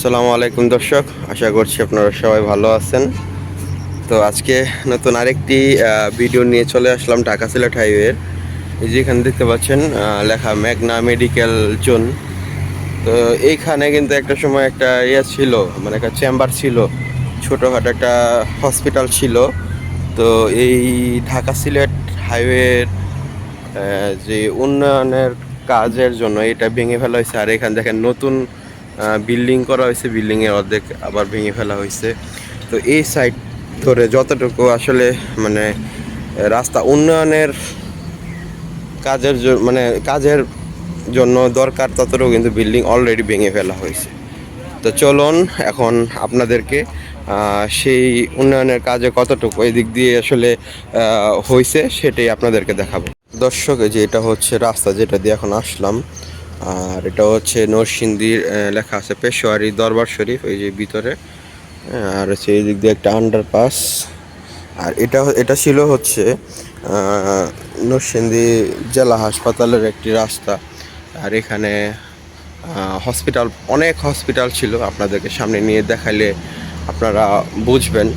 আসসালামু আলাইকুম দর্শক, আশা করছি আপনারা সবাই ভালো আছেন। তো আজকে নতুন আরেকটি ভিডিও নিয়ে চলে আসলাম ঢাকা সিলেট হাইওয়ের। এই যে এখানে দেখতে পাচ্ছেন লেখা মেঘনা মেডিকেল জোন। তো এইখানে কিন্তু একটা সময় একটা ইয়ে ছিল মানে একটা চেম্বার ছিল, ছোটোখাটো একটা হসপিটাল ছিল। তো এই ঢাকা সিলেট হাইওয়ের যে উন্নয়নের কাজের জন্য এটা ভেঙে ফেলা হয়েছে। আর এখানে দেখেন নতুন বিল্ডিং করা হয়েছে বিল্ডিংয়ে অর্ধেক আবার ভেঙে ফেলা হয়েছে। তো এই সাইড ধরে যতটুকু আসলে মানে রাস্তা উন্নয়নের কাজের মানে কাজের জন্য দরকার, ততটুকু কিন্তু বিল্ডিং অলরেডি ভেঙে ফেলা হয়েছে। তো চলুন এখন আপনাদেরকে সেই উন্নয়নের কাজে কতটুকু এই দিক দিয়ে আসলে হয়েছে সেটাই আপনাদেরকে দেখাবো। দর্শক যে এটা হচ্ছে রাস্তা যেটা দিয়ে এখন আসলাম আর এটা হচ্ছে নরসিংদীর লেখা আছে পেশোয়ারি দরবার শরীফ, এই যে ভিতরে। আর হচ্ছে এই দিক দিয়ে একটা আন্ডারপাস আর এটা এটা ছিল হচ্ছে নরসিংদী জেলা হাসপাতালের একটি রাস্তা। আর এখানে হসপিটাল অনেক হসপিটাল ছিল। আপনাদেরকে সামনে নিয়ে দেখাইলে আপনারা বুঝবেন।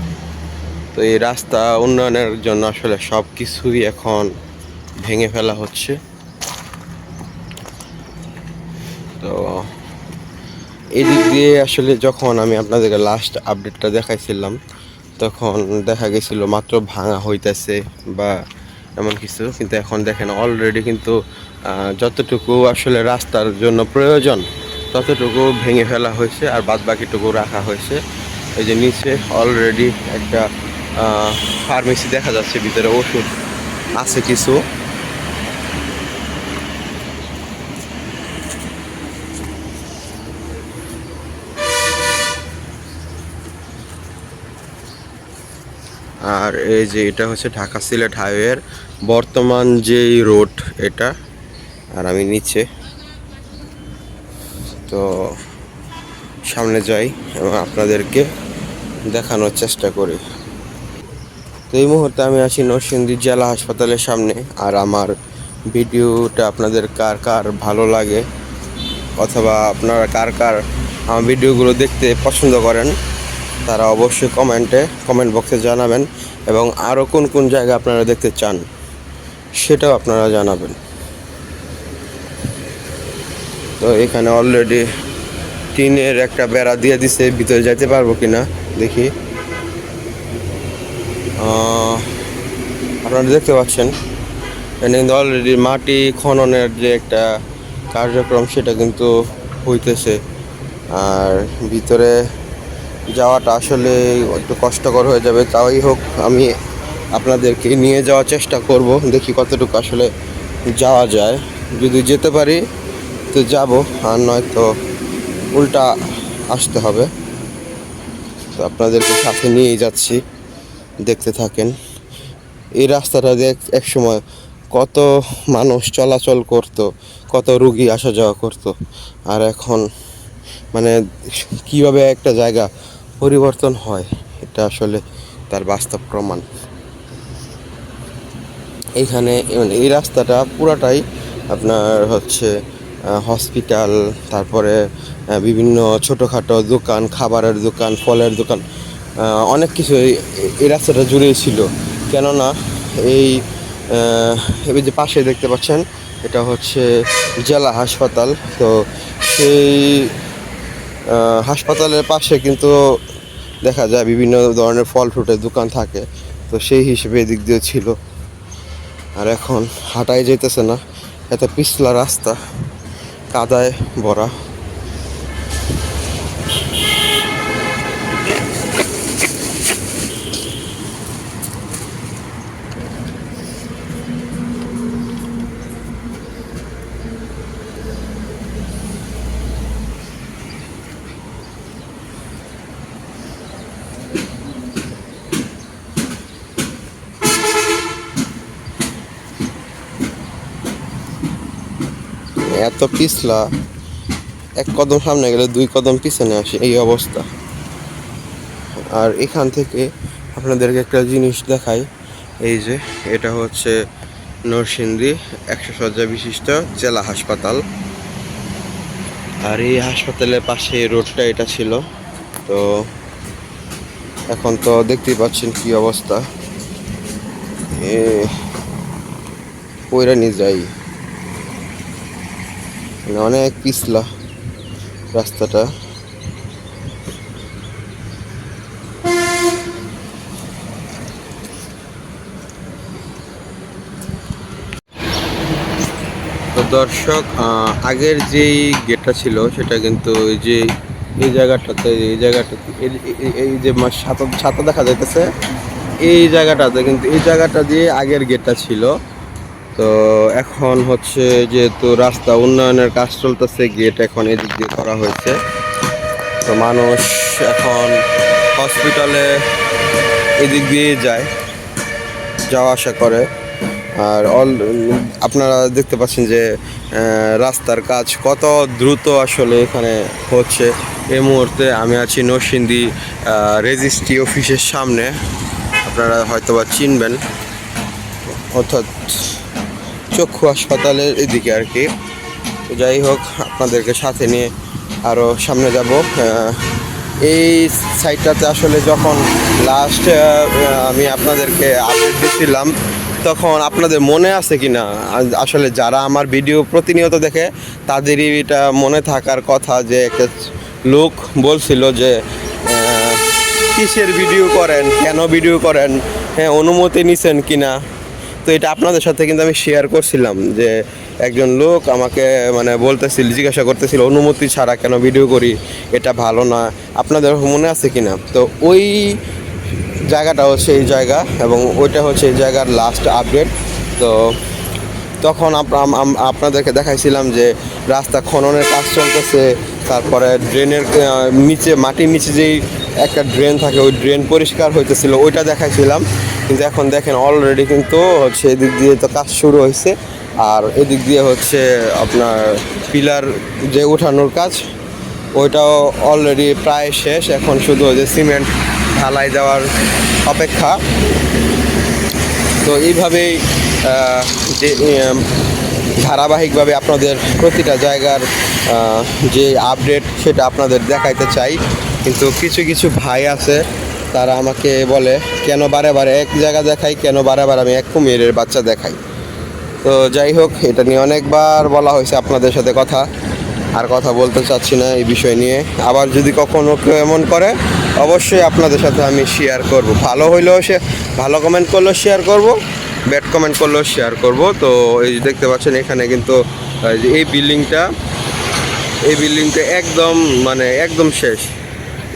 তো এই রাস্তা উন্নয়নের জন্য আসলে সব কিছুই এখন ভেঙে ফেলা হচ্ছে। তো এই দিক দিয়ে আসলে যখন আমি আপনাদেরকে লাস্ট আপডেটটা দেখাইছিলাম, তখন দেখা গেছিল মাত্র ভাঙা হইতেছে বা এমন কিছু। কিন্তু এখন দেখেন অলরেডি কিন্তু যতটুকু আসলে রাস্তার জন্য প্রয়োজন, ততটুকু ভেঙে ফেলা হয়েছে আর বাদ বাকিটুকু রাখা হয়েছে। এই যে নিচে অলরেডি একটা ফার্মেসি দেখা যাচ্ছে, ভিতরে ওষুধ আছে কিছু। আর এই যে এটা হচ্ছে ঢাকা সিলেট হাইওয়ের বর্তমান যেই রোড এটা, আর আমি নিচে। তো সামনে যাই এবং আপনাদেরকে দেখানোর চেষ্টা করি। তো এই মুহূর্তে আমি আছি নরসিংদী জেলা হাসপাতালের সামনে, আর আমার ভিডিওটা আপনাদের কার কার ভালো লাগে, অথবা আপনারা কার কার আমার ভিডিওগুলো দেখতে পছন্দ করেন তারা অবশ্যই কমেন্টে, কমেন্ট বক্সে জানাবেন এবং আরও কোন কোন জায়গা আপনারা দেখতে চান সেটাও আপনারা জানাবেন। তো এখানে অলরেডি টিনের একটা বেড়া দিয়ে দিছে, ভিতরে যাইতে পারব কিনা দেখি। আপনারা দেখতে পাচ্ছেন, এখানে কিন্তু অলরেডি মাটি খননের যে একটা কার্যক্রম সেটা কিন্তু হইতেছে। আর ভিতরে যাওয়াটা আসলে একটু কষ্টকর হয়ে যাবে। তাই হোক, আমি আপনাদেরকে নিয়ে যাওয়ার চেষ্টা করব। দেখি কতটুকু আসলে যাওয়া যায়। যদি যেতে পারি, তো যাব। আর নয়তো উল্টা আসতে হবে। তো আপনাদেরকে সাথে নিয়ে যাচ্ছি। দেখতে থাকেন। এই রাস্তাটা এক- এক সময় কত মানুষ চলাচল করত, কত রুগী আসা যাওয়া করত। আর এখন মানে কীভাবে একটা জায়গা পরিবর্তন হয়, এটা আসলে তার বাস্তব প্রমাণ। এইখানে মানে এই রাস্তাটা পুরাটাই আপনার হচ্ছে হসপিটাল তারপরে বিভিন্ন ছোটোখাটো দোকান, খাবারের দোকান, ফলের দোকান অনেক কিছু এই রাস্তাটা জুড়েই ছিল। কেননা এই যে পাশে দেখতে পাচ্ছেন, এটা হচ্ছে জেলা হাসপাতাল। তো সেই হাসপাতালের পাশে কিন্তু দেখা যায় বিভিন্ন ধরনের ফল ফ্রুটের দোকান থাকে। তো সেই হিসেবে এদিক দিয়ে ছিল। আর এখন হাঁটাই যেতেছে না। এত পিছলা রাস্তা, কাদায় ভরা। এত পিছলা, এক কদম সামনে গেলে দুই কদম পিছনে আসে এই অবস্থা। আর এখান থেকে আপনাদেরকে একটা জিনিস দেখাই, এই যে এটা হচ্ছে নরসিংদী একশো শয্যা বিশিষ্ট জেলা হাসপাতাল। আর এই হাসপাতালের পাশে রোডটা এটা ছিল। তো এখন তো দেখতেই পাচ্ছেন কি অবস্থা। পয়রা নিয়ে যাই। মানে অনেক পিছলা রাস্তাটা। দর্শক আগের যেই গেটটা ছিল, সেটা কিন্তু এই যে, এই জায়গাটাতে এই জায়গাটাতে এই- যে ছাতা ছাতা দেখা যাইতেছে, এই জায়গাটাতে কিন্তু, এই জায়গাটা দিয়ে আগের গেটটা ছিল। তো এখন হচ্ছে যেহেতু রাস্তা উন্নয়নের কাজ চলতেছে, গেট এখন এদিক দিয়ে করা হয়েছে। তো মানুষ এখন হসপিটালে এদিক দিয়ে যায়, যাওয়া আসা করে। আর অল, আপনারা দেখতে পাচ্ছেন যে রাস্তার কাজ কত দ্রুত আসলে এখানে হচ্ছে। এই মুহূর্তে আমি আছি নরসিংদী রেজিস্ট্রি অফিসের সামনে। আপনারা হয়তোবা চিনবেন, অর্থাৎ চক্ষু হাসপাতালের এদিকে আর কি। তো যাই হোক, আপনাদেরকে সাথে নিয়ে আরও সামনে যাব। এই সাইটটাতে আসলে যখন লাস্ট আমি আপনাদেরকে আপডেট দিচ্ছিলাম তখন আপনাদের মনে আছে কি না আসলে যারা আমার ভিডিও প্রতিনিয়ত দেখে, তাদেরই এটা মনে থাকার কথা যে একটা লোক বলছিল যে কিসের ভিডিও করেন? কেন ভিডিও করেন? হ্যাঁ অনুমতি নিছেন কিনা? তো এটা আপনাদের সাথে কিন্তু আমি শেয়ার করছিলাম যে একজন লোক আমাকে মানে বলতেছিল, জিজ্ঞাসা করতেছিল, অনুমতি ছাড়া কেন ভিডিও করি? এটা ভালো না। আপনাদের মনে আছে কি না তো ওই জায়গাটা হচ্ছে এই জায়গা এবং ওইটা হচ্ছে এই জায়গার লাস্ট আপডেট তো তখন আপনাদেরকে দেখাইছিলাম যে রাস্তা খননের কাজ চলতেছে। তারপরে ড্রেনের নিচে, মাটির নিচে যেই একটা ড্রেন থাকে, ওই ড্রেন পরিষ্কার হইতেছিল, ওইটা দেখাইছিলাম। কিন্তু এখন দেখেন অলরেডি কিন্তু হচ্ছে এদিক দিয়ে তো কাজ শুরু হয়েছে আর এদিক দিয়ে হচ্ছে আপনার পিলার যে উঠানোর কাজ, ওইটাও অলরেডি প্রায় শেষ। এখন শুধু যে সিমেন্ট ঢালাই দেওয়ার অপেক্ষা। তো এইভাবেই যে ধারাবাহিকভাবে আপনাদের প্রতিটা জায়গার যে আপডেট সেটা আপনাদের দেখাইতে চাই। কিন্তু কিছু কিছু ভাই আছে, তারা আমাকে বলে, কেন বারে বারে এক জায়গা দেখাই, কেন বারে বারে আমি এক কুমিরের বাচ্চা দেখাই? তো যাই হোক, এটা নিয়ে অনেকবার বলা হয়েছে আপনাদের সাথে কথা। আর কথা বলতে চাচ্ছি না এই বিষয় নিয়ে। আবার যদি কখনো কেউ এমন করে, অবশ্যই আপনাদের সাথে আমি শেয়ার করব। ভালো হইলেও সে, ভালো কমেন্ট করলেও শেয়ার করব। ব্যাড কমেন্ট করলেও শেয়ার করব। তো এই যে দেখতে পাচ্ছেন, এখানে কিন্তু, এই বিল্ডিংটা এই বিল্ডিংটা একদম মানে একদম শেষ।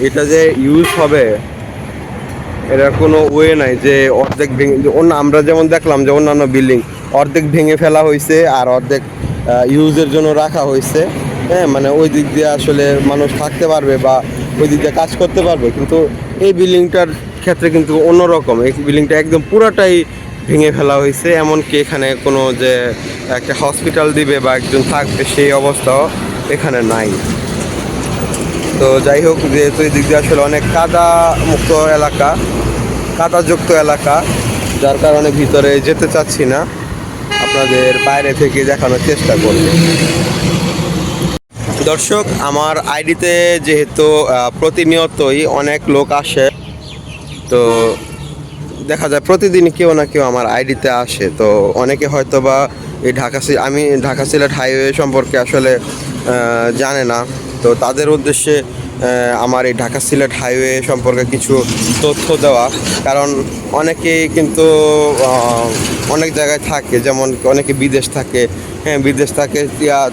এটা যে ইউজ হবে এটার কোনো ওয়ে নাই যে অর্ধেক ভেঙে অন্য, আমরা যেমন দেখলাম যে অন্যান্য বিল্ডিং, অর্ধেক ভেঙে ফেলা হয়েছে আর অর্ধেক ইউজের জন্য রাখা হয়েছে। হ্যাঁ মানে ওই দিক দিয়ে আসলে মানুষ থাকতে পারবে বা ওই দিক দিয়ে কাজ করতে পারবে। কিন্তু এই বিল্ডিংটার ক্ষেত্রে কিন্তু অন্যরকম। এই বিল্ডিংটা একদম পুরাটাই ভেঙে ফেলা হয়েছে, এমনকি এখানে কোনো যে একটা হসপিটাল দিবে বা একজন থাকবে সেই অবস্থাও এখানে নাই। তো যাই হোক, যেহেতু এই দিক দিয়ে আসলে অনেক কাদা মুক্ত এলাকা, কাদাযুক্ত এলাকা, যার কারণে ভিতরে যেতে চাচ্ছি না, আপনাদের বাইরে থেকে দেখানোর চেষ্টা করব। দর্শক, আমার আইডিতে যেহেতু প্রতিনিয়তই অনেক লোক আসে, তো দেখা যায় প্রতিদিনই কেউ না কেউ আমার আইডিতে আসে। তো অনেকে হয়তো বা এই ঢাকা আমি ঢাকা সিলেট হাইওয়ে সম্পর্কে আসলে জানে না। তো তাদের উদ্দেশ্যে আমার এই ঢাকা সিলেট হাইওয়ে সম্পর্কে কিছু তথ্য দেওয়া। কারণ অনেকেই কিন্তু অনেক জায়গায় থাকে, যেমন অনেকে বিদেশ থাকে। হ্যাঁ বিদেশ থাকে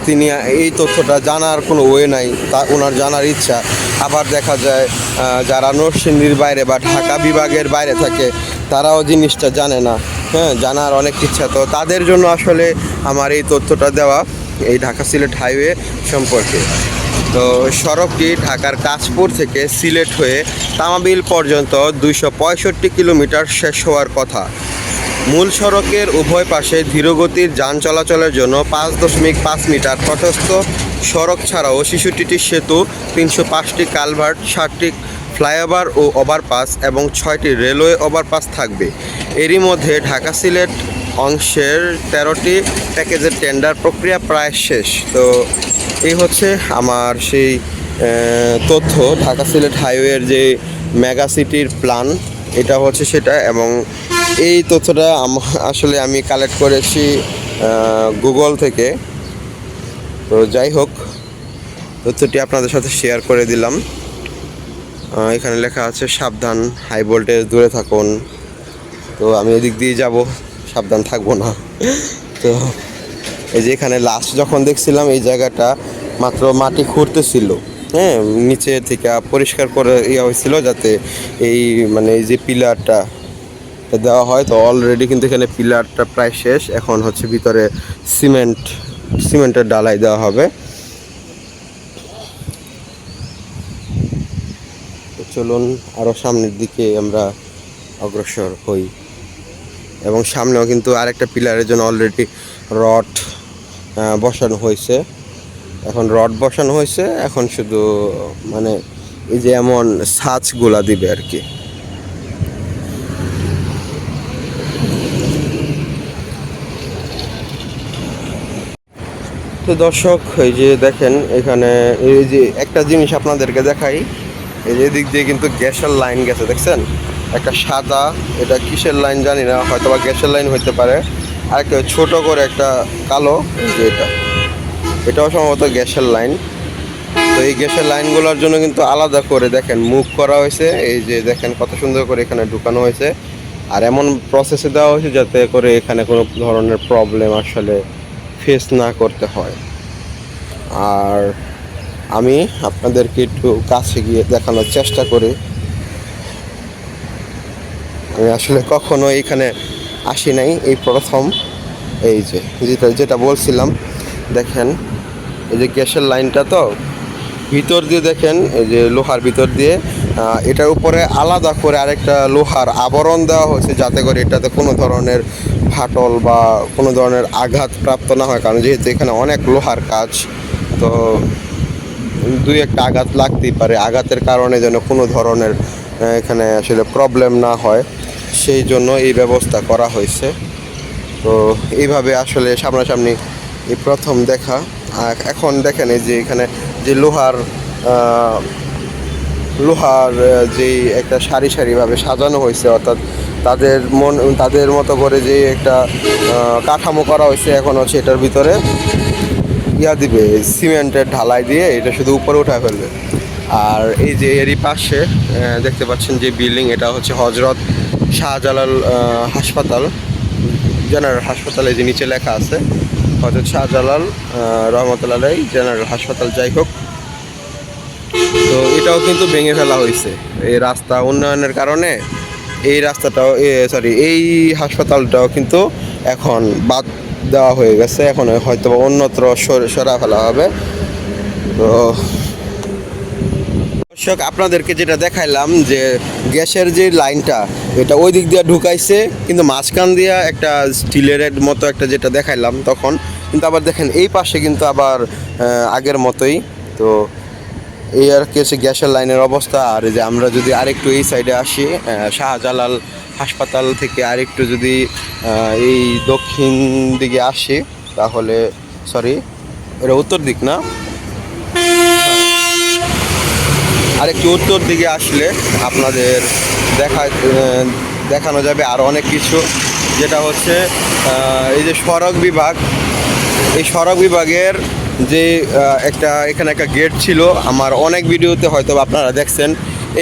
তিনি এই তথ্যটা জানার কোনো ওয়ে নাই, তা ওনার জানার ইচ্ছা। আবার দেখা যায় যারা নরসিংদীর বাইরে বা ঢাকা বিভাগের বাইরে থাকে, তারাও জিনিসটা জানে না। হ্যাঁ জানার অনেক ইচ্ছা। তো তাদের জন্য আসলে আমার এই তথ্যটা দেওয়া এই ঢাকা সিলেট হাইওয়ে সম্পর্কে। তো সড়কটি ঢাকার কাশপুর থেকে সিলেট হয়ে তামাবিল পর্যন্ত দুইশো পঁয়ষট্টি কিলোমিটার শেষ হওয়ার কথা। মূল সড়কের উভয় পাশে ধীরগতির যান চলাচলের জন্য পাঁচ দশমিক পাঁচ মিটার প্রশস্ত সড়ক ছাড়াও শিশুটিটির সেতু, তিনশো পাঁচটি কালভার্ট ষাটটি ফ্লাইওভার ও ওভারপাস এবং ছয়টি রেলওয়ে ওভারপাস থাকবে। এরই মধ্যে ঢাকা সিলেট অংশের তেরোটি প্যাকেজের টেন্ডার প্রক্রিয়া প্রায় শেষ। তো এই হচ্ছে আমার সেই তথ্য। ঢাকা সিলেট হাইওয়ের যে মেগা সিটির প্ল্যান, এটা হচ্ছে সেটা এবং এই তথ্যটা আসলে আমি কালেক্ট করেছি গুগল থেকে। তো যাই হোক, তথ্যটি আপনাদের সাথে শেয়ার করে দিলাম। এখানে লেখা আছে, সাবধান হাই ভোল্টেজ দূরে থাকুন। তো আমি এদিক দিয়ে যাব, সাবধান থাকব না। তো এই যে এখানে লাস্ট যখন দেখছিলাম, এই জায়গাটা মাত্র মাটি খুঁড়তেছিল। হ্যাঁ নিচে থেকে পরিষ্কার করে ইয়ে হয়েছিল যাতে এই মানে এই যে পিলারটা দেওয়া হয়। তো অলরেডি কিন্তু এখানে পিলারটা প্রায় শেষ। এখন হচ্ছে ভিতরে সিমেন্ট, সিমেন্টের ডালাই দেওয়া হবে। চলুন আরও সামনের দিকে আমরা অগ্রসর হই। এবং সামনেও কিন্তু আরেকটা পিলারের জন্য অলরেডি রড বসানো হয়েছে। এখন রড বসানো হয়েছে। এখন শুধু মানে এই যে এমন সাজগুলা দিবে আর কি। তো দর্শক, এই যে দেখেন, এখানে এই যে একটা জিনিস আপনাদেরকে দেখাই, এই যে এদিক দিয়ে কিন্তু গ্যাসের লাইন গেছে, দেখছেন? একটা সাদা, এটা কিসের লাইন জানি না হয়তো বা গ্যাসের লাইন হইতে পারে। আর একটা ছোট করে একটা কালো যে এটা। এটাও সম্ভবত গ্যাসের লাইন। তো এই গ্যাসের লাইনগুলোর জন্য কিন্তু আলাদা করে দেখেন, মুখ করা হয়েছে। এই যে দেখেন, কত সুন্দর করে এখানে ঢুকানো হয়েছে। আর এমন প্রসেসে দেওয়া হয়েছে যাতে করে এখানে কোনো ধরনের প্রবলেম আসলে ফেস না করতে হয়। আর আমি আপনাদেরকে একটু কাছে গিয়ে দেখানোর চেষ্টা করি। আমি আসলে কখনো এখানে আসি নাই, এই প্রথম। এই যে, যেটা যেটা বলছিলাম, দেখেন, এই যে গ্যাসের লাইনটা তো, ভিতর দিয়ে দেখেন, এই যে লোহার ভিতর দিয়ে এটার উপরে আলাদা করে আরেকটা লোহার আবরণ দেওয়া হয়েছে যাতে করে এটাতে কোনো ধরনের ফাটল বা কোনো ধরনের আঘাত প্রাপ্ত না হয়। কারণ যেহেতু এখানে অনেক লোহার কাজ, তো দুই একটা আঘাত লাগতেই পারে। আঘাতের কারণে যেন কোনো ধরনের এখানে আসলে প্রবলেম না হয়। সেই জন্য এই ব্যবস্থা করা হয়েছে। তো এইভাবে আসলে সামনাসামনি এই প্রথম দেখা। এখন দেখেন এই যে এখানে যে লোহার লোহার যেই একটা সারি সারিভাবে সাজানো হয়েছে, অর্থাৎ তাদের মন, তাদের মতো করে যে একটা কাঠামো করা হয়েছে, এখন হচ্ছে এটার ভিতরে ইয়া দিবে, সিমেন্টের ঢালাই দিয়ে এটা শুধু উপরে উঠা ফেলবে। আর এই যে এরই পাশে দেখতে পাচ্ছেন যে বিল্ডিং, এটা হচ্ছে হজরত শাহজালাল হাসপাতাল, জেনারেল হাসপাতালে যে নিচে লেখা আছে, হজরত শাহজালাল রহমতুল্লাহ জেনারেল হাসপাতাল। যাই হোক তো এটাও কিন্তু ভেঙে ফেলা হয়েছে। এই রাস্তা উন্নয়নের কারণে এই রাস্তাটাও সরি এই হাসপাতালটাও কিন্তু এখন বাদ দেওয়া হয়ে গেছে। এখন হয়তো অন্যত্র সরা ফেলা হবে। তো দর্শক, আপনাদেরকে যেটা দেখাইলাম যে গ্যাসের যে লাইনটা, এটা ওই দিক দিয়ে ঢুকাইছে, কিন্তু মাঝখান দিয়ে একটা স্টিলের মতো একটা যেটা দেখাইলাম তখন। কিন্তু আবার দেখেন, এই পাশে কিন্তু আবার আগের মতোই। তো এই আর কি হচ্ছে গ্যাসের লাইনের অবস্থা। আর যে আমরা যদি আরেকটু এই সাইডে আসি শাহজালাল হাসপাতাল থেকে আরেকটু যদি এই দক্ষিণ দিকে আসি, তাহলে সরি এটা উত্তর দিক না? আরেকটু উত্তর দিকে আসলে আপনাদের দেখা দেখানো যাবে আর অনেক কিছু। যেটা হচ্ছে এই যে সড়ক বিভাগ, এই সড়ক বিভাগের যে একটা, এখানে একটা গেট ছিল। আমার অনেক ভিডিওতে হয়তো আপনারা দেখছেন,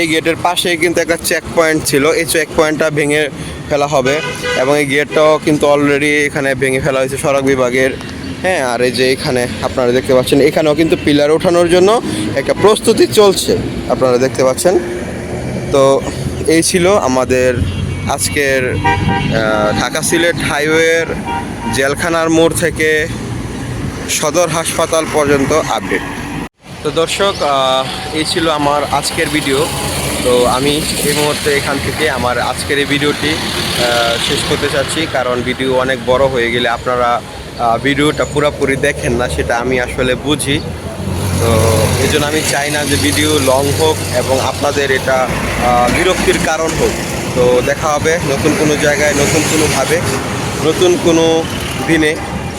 এই গেটের পাশে কিন্তু একটা চেক পয়েন্ট ছিল। এই চেক পয়েন্টটা ভেঙে ফেলা হবে এবং এই গেটটাও কিন্তু অলরেডি এখানে ভেঙে ফেলা হয়েছে সড়ক বিভাগের। হ্যাঁ আর এই যে এখানে আপনারা দেখতে পাচ্ছেন, এখানেও কিন্তু পিলার ওঠানোর জন্য একটা প্রস্তুতি চলছে। আপনারা দেখতে পাচ্ছেন। তো, এই ছিল আমাদের আজকের ঢাকা সিলেট হাইওয়ের জেলখানার মোড় থেকে সদর হাসপাতাল পর্যন্ত আপডেট তো দর্শক এই ছিল আমার আজকের ভিডিও তো আমি এই মুহূর্তে এখান থেকে আমার আজকের এই ভিডিওটি শেষ করতে চাচ্ছি। কারণ ভিডিও অনেক বড় হয়ে গেলে আপনারা ভিডিওটা পুরোপুরি দেখেন না, সেটা আমি আসলে বুঝি। তো এই জন্য আমি চাই না যে ভিডিও লং হোক এবং আপনাদের এটা বিরক্তির কারণ হোক। তো দেখা হবে নতুন কোনো জায়গায়, নতুন কোনোভাবে, নতুন কোনো দিনে।